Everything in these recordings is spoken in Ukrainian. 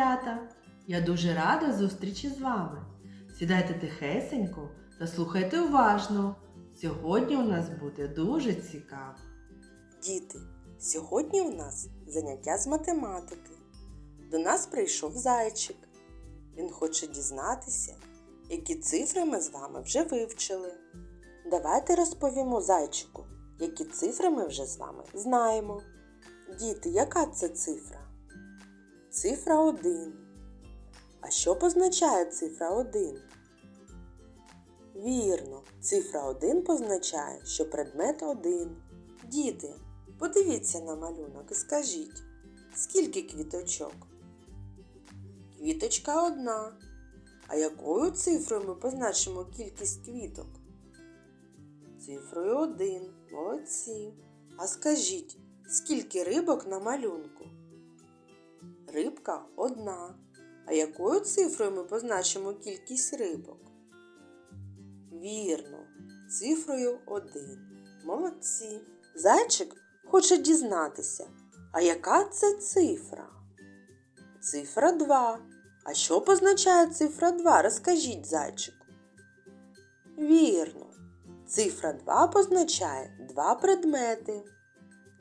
малята! Я дуже рада зустрічі з вами. Сідайте тихесенько та слухайте уважно. Сьогодні у нас буде дуже цікаво. Діти, сьогодні у нас заняття з математики. До нас прийшов зайчик. Він хоче дізнатися, які цифри ми з вами вже вивчили. Давайте розповімо зайчику, які цифри ми вже з вами знаємо. Діти, яка це цифра? Цифра 1. А що позначає цифра 1? Вірно, цифра 1 позначає, що предмет 1. Діти, подивіться на малюнок і скажіть, скільки квіточок? Квіточка одна. А якою цифрою ми позначимо кількість квіток? Цифрою 1. Молодці. А скажіть, скільки рибок на малюнку? Рибка одна. А якою цифрою ми позначимо кількість рибок? Вірно, цифрою 1. Молодці. Зайчик хоче дізнатися, а яка це цифра? Цифра 2. А що позначає цифра 2? Розкажіть зайчику. Вірно. Цифра 2 позначає два предмети.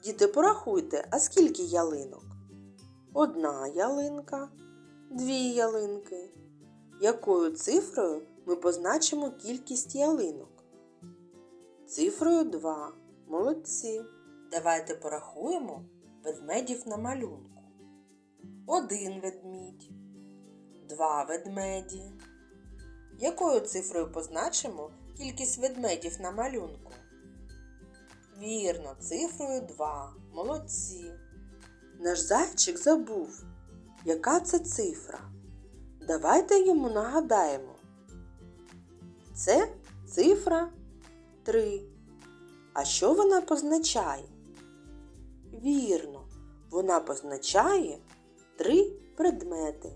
Діти, порахуйте, а скільки ялинок? Одна ялинка, дві ялинки. Якою цифрою ми позначимо кількість ялинок? Цифрою 2. Молодці. Давайте порахуємо ведмедів на малюнку. Один ведмідь, два ведмеді. Якою цифрою позначимо кількість ведмедів на малюнку? Вірно, цифрою 2. Молодці. Наш зайчик забув, яка це цифра. Давайте йому нагадаємо. Це цифра 3. А що вона позначає? Вірно, вона позначає три предмети.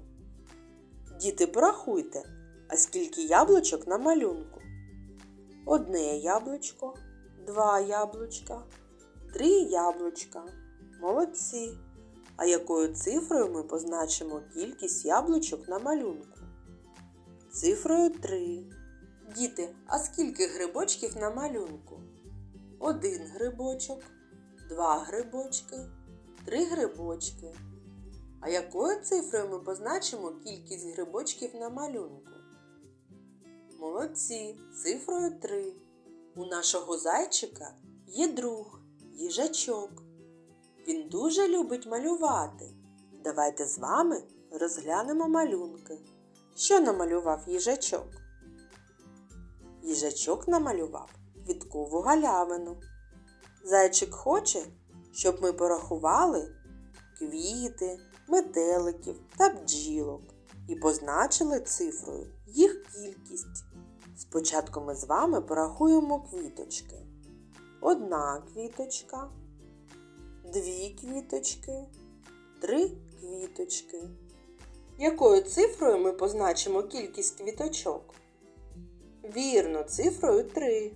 Діти, порахуйте, а скільки яблучок на малюнку? Одне яблучко, два яблучка, три яблучка. Молодці. А якою цифрою ми позначимо кількість яблучок на малюнку? Цифрою 3. Діти, а скільки грибочків на малюнку? Один грибочок, два грибочки, три грибочки. А якою цифрою ми позначимо кількість грибочків на малюнку? Молодці, цифрою 3. У нашого зайчика є друг, їжачок. Він дуже любить малювати. Давайте з вами розглянемо малюнки. Що намалював їжачок? Їжачок намалював квіткову галявину. Зайчик хоче, щоб ми порахували квіти, метеликів та бджілок і позначили цифрою їх кількість. Спочатку ми з вами порахуємо квіточки. Одна квіточка, дві квіточки, три квіточки. Якою цифрою ми позначимо кількість квіточок? Вірно, цифрою 3.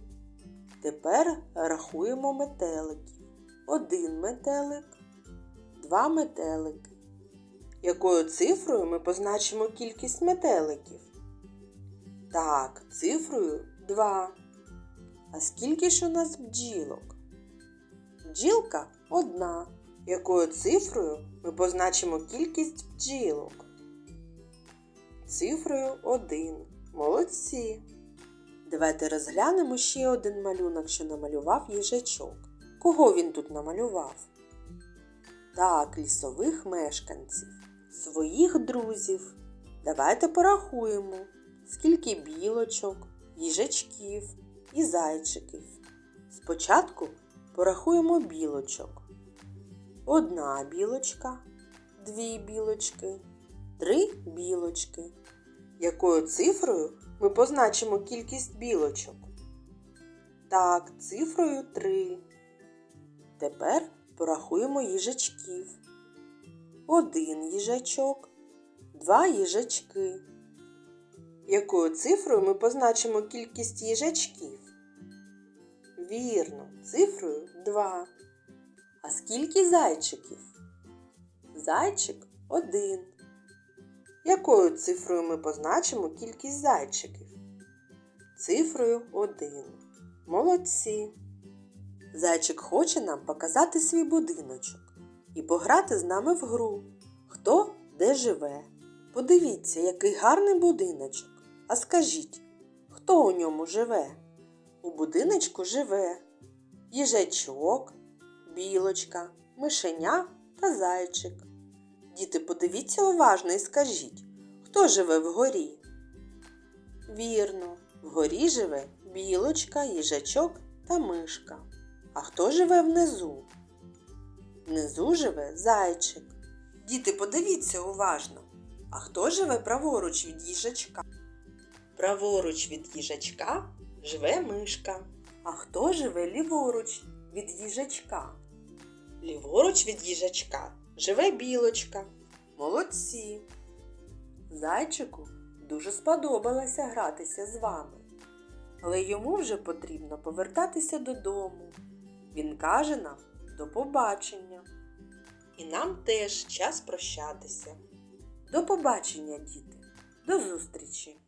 Тепер рахуємо метеликів. Один метелик, два метелики. Якою цифрою ми позначимо кількість метеликів? Так, цифрою 2. А скільки ж у нас бджілок? Бджілка одна. Якою цифрою ми позначимо кількість бджілок? Цифрою 1. Молодці. Давайте розглянемо ще один малюнок, що намалював їжачок. Кого він тут намалював? Так, лісових мешканців, своїх друзів. Давайте порахуємо, скільки білочок, їжачків і зайчиків. Спочатку порахуємо білочок. Одна білочка, дві білочки, три білочки. Якою цифрою ми позначимо кількість білочок? Так, цифрою 3. Тепер порахуємо їжачків. Один їжачок, два їжачки. Якою цифрою ми позначимо кількість їжачків? Вірно, цифрою 2. А скільки зайчиків? Зайчик один. Якою цифрою ми позначимо кількість зайчиків? Цифрою 1. Молодці. Зайчик хоче нам показати свій будиночок і пограти з нами в гру. Хто де живе? Подивіться, який гарний будиночок. А скажіть, хто у ньому живе? У будиночку живе їжачок, білочка, мишеня та зайчик. Діти, подивіться уважно і скажіть, хто живе вгорі? Вірно, вгорі живе білочка, їжачок та мишка. А хто живе внизу? Внизу живе зайчик. Діти, подивіться уважно. А хто живе праворуч від їжачка? Праворуч від їжачка живе мишка. А хто живе ліворуч від їжачка? Ліворуч від їжачка живе білочка. Молодці. Зайчику дуже сподобалося гратися з вами. Але йому вже потрібно повертатися додому. Він каже нам до побачення. І нам теж час прощатися. До побачення, діти. До зустрічі!